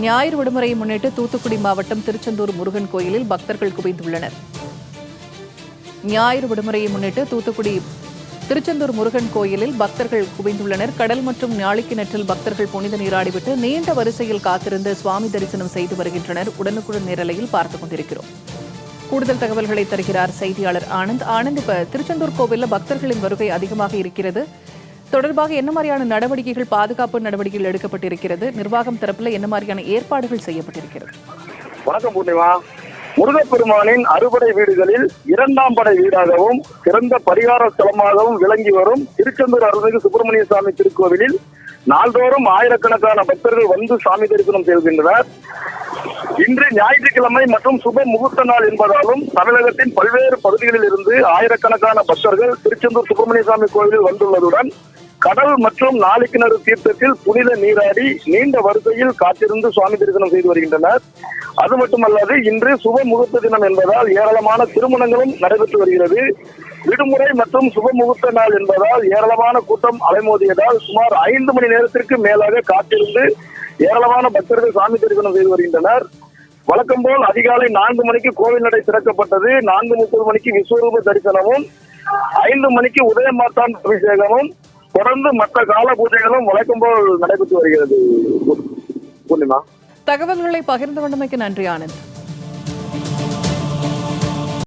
ஞாயிறு விடுமுறையை முன்னிட்டு தூத்துக்குடி மாவட்டம் திருச்செந்தூர் முருகன் கோயிலில் பக்தர்கள் குவிந்துள்ளனர். ஞாயிறு விடுமுறையை முன்னிட்டு தூத்துக்குடி திருச்செந்தூர் முருகன் கோயிலில் பக்தர்கள் குவிந்துள்ளனர். கடல் மற்றும் ஞாழிக்கிணற்றில் பக்தர்கள் புனித நீராடிவிட்டு நீண்ட வரிசையில் காத்திருந்து சுவாமி தரிசனம் செய்து வருகின்றனர். உடனுக்குடன் நேரலையில் பார்த்துக் கொண்டிருக்கிறோம். கூடுதல் தகவல்களை தருகிறார் செய்தியாளர் ஆனந்த். ஆனந்த் இப்ப திருச்செந்தூர் கோவிலில் பக்தர்களின் வருகை அதிகமாக இருக்கிறது. தொடர்பாக என்ன மாதிரியான நடவடிக்கைகள் பாதுகாப்பு நடவடிக்கைகள் எடுக்கப்பட்டிருக்கிறது? நிர்வாகம் தரப்பில் என்ன மாதிரியான ஏற்பாடுகள் செய்யப்பட்டிருக்கிறது? வணக்கம் பூர்ணிமா. முருகப்பெருமானின் அறுபடை வீடுகளில் இரண்டாம் படை வீடாகவும் சிறந்த பரிகார ஸ்தலமாகவும் விளங்கி வரும் திருச்செந்தூர் அருள்மிகு சுப்பிரமணிய சுவாமி திருக்கோவிலில் நாள்தோறும் ஆயிரக்கணக்கான பக்தர்கள் வந்து சாமி தரிசனம் செய்கின்றனர். இன்று ஞாயிற்றுக்கிழமை மற்றும் சுப முகூர்த்த நாள் என்பதாலும் தமிழகத்தின் பல்வேறு பகுதிகளில் இருந்து ஆயிரக்கணக்கான பக்தர்கள் திருச்செந்தூர் சுப்பிரமணிய சுவாமி கோவிலில் வந்துள்ளதுடன் கடல் மற்றும் நாளிக்கிணறு தீர்த்தத்தில் புனித நீராடி நீண்ட வரிசையில் காத்திருந்து சுவாமி தரிசனம் செய்து வருகின்றனர். அது மட்டுமல்லாது இன்று சுப முகூர்த்த தினம் என்பதால் ஏராளமான திருமணங்களும் நடைபெற்று வருகிறது. விடுமுறை மற்றும் சுப முகூர்த்த நாள் என்பதால் ஏராளமான கூட்டம் அலைமோதியதால் சுமார் ஐந்து மணி நேரத்திற்கு மேலாக காத்திருந்து ஏராளமான பக்தர்கள் சாமி தரிசனம் செய்து வருகின்றனர். வழக்கம் போல் அதிகாலை நான்கு மணிக்கு கோவில் நடை திறக்கப்பட்டது. நான்கு முப்பது மணிக்கு விஸ்வரூப தரிசனமும் ஐந்து மணிக்கு உதயமாத்தான் அபிஷேகமும் தொடர்ந்து மற்ற கால பூஜைகளும் வழக்கம் போல் நடைபெற்று வருகிறது. பூர்ணிமா. தகவல்களை பகிர்ந்து கொண்டமைக்கு நன்றி ஆனந்த்.